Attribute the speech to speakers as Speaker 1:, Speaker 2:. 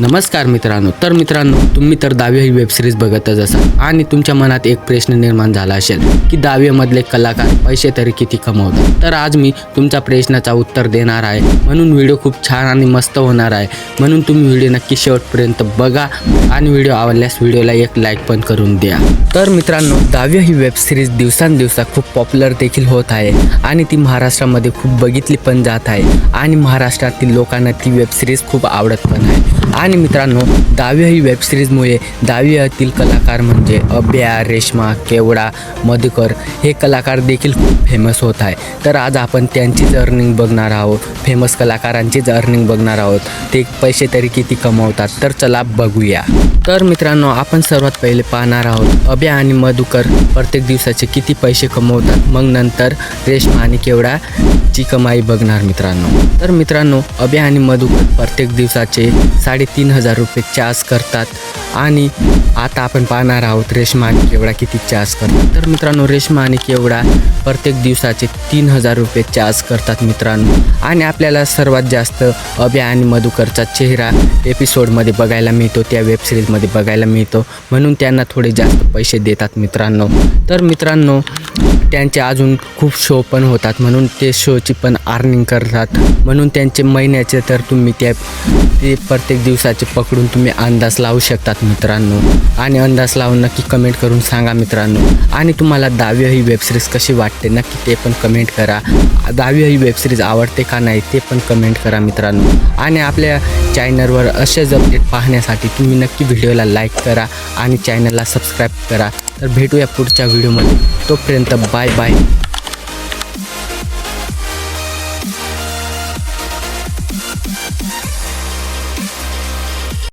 Speaker 1: नमस्कार मित्रांनो. तर मित्रांनो तुम्ही तर दावे ही वेबसिरीज बघतच असाल आणि तुमच्या मनात एक प्रश्न निर्माण झाला असेल की दहावीमधले कलाकार पैसे तरी किती कमवतात? तर आज मी तुमच्या प्रश्नाचा उत्तर देणार आहे. म्हणून व्हिडिओ खूप छान आणि मस्त होणार आहे. म्हणून तुम्ही व्हिडिओ नक्की शेवटपर्यंत बघा आणि व्हिडिओ आवडल्यास व्हिडिओला एक लाईक पण करून द्या. तर मित्रांनो दहावी ही वेबसिरीज दिवसांदिवसा खूप पॉप्युलर देखील होत आहे आणि ती महाराष्ट्रामध्ये खूप बघितली पण जात आहे आणि महाराष्ट्रातील लोकांना ती वेबसिरीज खूप आवडत पण आहे. आणि मित्रांनो दहावी ही वेबसिरीजमुळे दहावीतील कलाकार म्हणजे अभ्या रेश्मा केवडा मधुकर हे कलाकार देखील खूप फेमस होत आहे. तर आज आपण त्यांचीच अर्निंग बघणार आहोत फेमस कलाकारांचीच अर्निंग बघणार आहोत. ते पैसे तरी किती कमवतात तर चला बघूया. तर मित्रांनो आपण सर्वात पहिले पाहणार आहोत अभ्या आणि मधुकर प्रत्येक दिवसाचे किती पैसे कमवतात मग नंतर रेश्मा आणि केवडा ची कमाई बघणार मित्रांनो. तर मित्रांनो अभ्या आणि मधुकर प्रत्येक दिवसाचे साडेतीन हजार रुपये चार्ज करतात आणि आता आपण पाहणार आहोत रेश्मा आणि केवडा किती चार्ज करतात. तर मित्रांनो रेश्मा आणि केवडा प्रत्येक दिवसाचे तीन हजार रुपये चार्ज करतात मित्रांनो. आणि आपल्याला सर्वात जास्त अभ्या आणि मधुकरचा चेहरा एपिसोडमध्ये बघायला मिळतो त्या वेबसिरीजमध्ये बघायला मिळतो. म्हणून त्यांना थोडे जास्त पैसे देतात मित्रांनो. तर मित्रांनो त्यांचे अजून खूप शो पण होतात. म्हणून ते शोची पण अर्निंग करतात. म्हणून त्यांचे महिन्याचे तर तुम्ही त्या ते प्रत्येक दिवसाचे पकडून तुम्ही अंदाज लावू शकतात मित्रांनो. आणि अंदाज लावून नक्की कमेंट करून सांगा मित्रांनो. आणि तुम्हाला दहावी ही वेबसिरीज कशी वाटते नक्की ते पण कमेंट करा. दहावी ही वेबसिरीज आवडते का नाही ते पण कमेंट करा मित्रांनो. आणि आपल्या चॅनलवर असेच अपडेट पाहण्यासाठी तुम्ही नक्की व्हिडिओला लाईक करा आणि चॅनलला सबस्क्राईब करा. तर भेटूया पुढच्या व्हिडिओमध्ये तोपर्यंत बाय बाय